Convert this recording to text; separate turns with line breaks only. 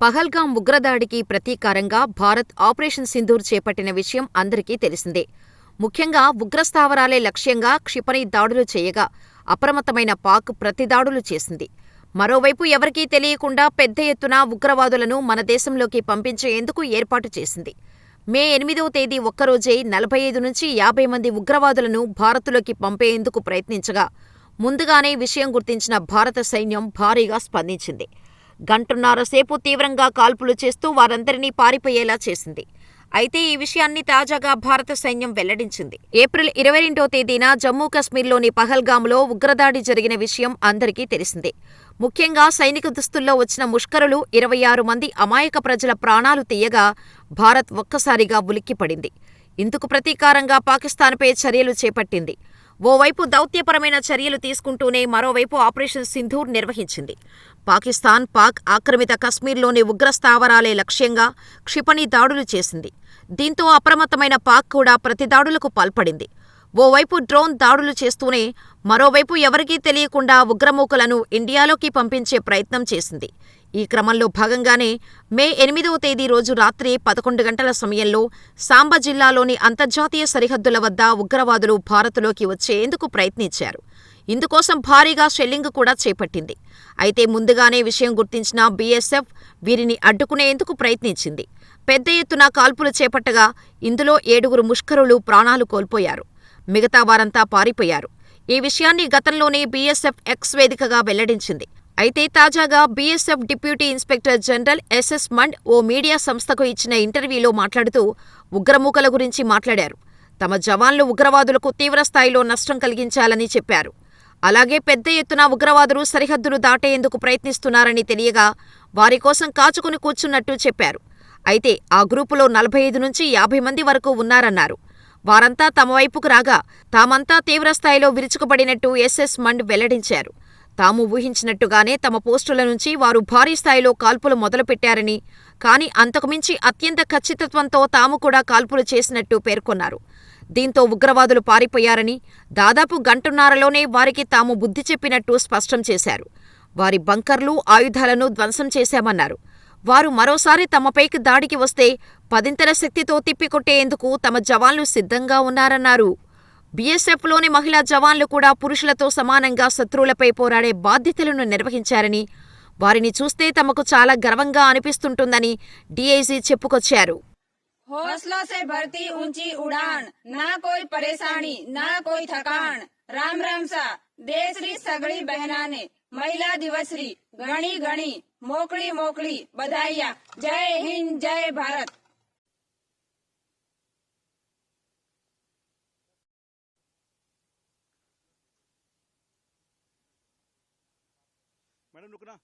పహల్గాం ఉగ్రదాడికి ప్రతీకారంగా భారత్ ఆపరేషన్ సింధూర్ చేపట్టిన విషయం అందరికీ తెలిసిందే. ముఖ్యంగా ఉగ్రస్థావరాలే లక్ష్యంగా క్షిపణి దాడులు చేయగా అప్రమత్తమైన పాక్ ప్రతిదాడులు చేసింది. మరోవైపు ఎవరికీ తెలియకుండా పెద్ద ఎత్తున ఉగ్రవాదులను మన దేశంలోకి పంపించేందుకు ఏర్పాటు చేసింది. మే ఎనిమిదవ తేదీ ఒక్కరోజే నలభై ఐదు నుంచి యాభై మంది ఉగ్రవాదులను భారత్లోకి పంపేందుకు ప్రయత్నించగా ముందుగానే విషయం గుర్తించిన భారత సైన్యం భారీగా స్పందించింది. గంటన్నర సేపు తీవ్రంగా కాల్పులు చేస్తూ వారందరినీ పారిపోయేలా చేసింది. అయితే ఈ విషయాన్ని తాజాగా భారత సైన్యం వెల్లడించింది. ఏప్రిల్ ఇరవై రెండో తేదీన జమ్మూ కశ్మీర్లోని పహల్గామ్లో ఉగ్రదాడి జరిగిన విషయం అందరికీ తెలిసిందే. ముఖ్యంగా సైనిక దుస్తుల్లో వచ్చిన ముష్కరులు ఇరవై ఆరు మంది అమాయక ప్రజల ప్రాణాలు తీయగా భారత్ ఒక్కసారిగా ఉలిక్కిపడింది. ఇందుకు ప్రతీకారంగా పాకిస్తాన్పై చర్యలు చేపట్టింది. ఓవైపు దౌత్యపరమైన చర్యలు తీసుకుంటూనే మరోవైపు ఆపరేషన్ సింధూర్ నిర్వహించింది. పాకిస్తాన్, పాక్ ఆక్రమిత కశ్మీర్లోని ఉగ్రస్థావరాలే లక్ష్యంగా క్షిపణి దాడులు చేసింది. దీంతో అప్రమత్తమైన పాక్ కూడా ప్రతిదాడులకు పాల్పడింది. ఓవైపు డ్రోన్ దాడులు చేస్తూనే మరోవైపు ఎవరికీ తెలియకుండా ఉగ్రమూకలను ఇండియాలోకి పంపించే ప్రయత్నం చేసింది. ఈ క్రమంలో భాగంగానే మే ఎనిమిదవ తేదీ రోజు రాత్రి పదకొండు గంటల సమయంలో సాంబ జిల్లాలోని అంతర్జాతీయ సరిహద్దుల వద్ద ఉగ్రవాదులు భారత్లోకి వచ్చేందుకు ప్రయత్నించారు. ఇందుకోసం భారీగా షెల్లింగ్ కూడా చేపట్టింది. అయితే ముందుగానే విషయం గుర్తించిన బీఎస్ఎఫ్ వీరిని అడ్డుకునేందుకు ప్రయత్నించింది. పెద్ద ఎత్తున కాల్పులు చేపట్టగా ఇందులో ఏడుగురు ముష్కరులు ప్రాణాలు కోల్పోయారు. మిగతా వారంతా పారిపోయారు. ఈ విషయాన్ని గతంలోనే బీఎస్ఎఫ్ ఎక్స్ వేదికగా వెల్లడించింది. అయితే తాజాగా BSF deputy inspector general SS Mund ఓ మీడియా సంస్థకు ఇచ్చిన ఇంటర్వ్యూలో మాట్లాడుతూ ఉగ్రమూకల గురించి మాట్లాడారు. తమ జవాన్లు ఉగ్రవాదులకు తీవ్రస్థాయిలో నష్టం కలిగించాలని చెప్పారు. అలాగే పెద్ద ఎత్తున ఉగ్రవాదులు సరిహద్దులు దాటేందుకు ప్రయత్నిస్తున్నారని తెలియగా వారి కోసం కాచుకుని కూర్చున్నట్టు చెప్పారు. అయితే ఆ గ్రూపులో నలభై ఐదు నుంచి యాభై మంది వరకు ఉన్నారన్నారు. వారంతా తమ వైపుకు రాగా తామంతా తీవ్రస్థాయిలో విరుచుకుపడినట్టు ఎస్ఎస్ మండ్ వెల్లడించారు. తాము ఊహించినట్టుగానే తమ పోస్టుల నుంచి వారు భారీ స్థాయిలో కాల్పులు మొదలుపెట్టారని, కానీ అంతకుమించి అత్యంత ఖచ్చితత్వంతో తాము కూడా కాల్పులు చేసినట్టు పేర్కొన్నారు. దీంతో ఉగ్రవాదులు పారిపోయారని, దాదాపు గంటన్నరలోనే వారికి తాము బుద్ధి చెప్పినట్టు స్పష్టం చేశారు. వారి బంకర్లు, ఆయుధాలను ధ్వంసం చేశామన్నారు. వారు మరోసారి తమపైకి దాడికి వస్తే పదింతల శక్తితో తిప్పికొట్టేందుకు తమ జవాన్లు సిద్ధంగా ఉన్నారన్నారు. బీఎస్ఎఫ్లోని మహిళా జవాన్లు కూడా పురుషులతో సమానంగా శత్రువులపై పోరాడే బాధ్యతలను నిర్వహించారని, వారిని చూస్తే తమకు చాలా గర్వంగా అనిపిస్తుంటుందని డీఐజీ చెప్పుకొచ్చారు.
हौसलों से भरती ऊंची उड़ान ना कोई परेशानी ना कोई थकान राम राम सा देशरी सगड़ी बहनाने महिला दिवसरी घणी घणी मोकड़ी मोकड़ी बधाइया जय हिंद जय भारत
ਮੈਡਮ ਰੁਕਣਾ।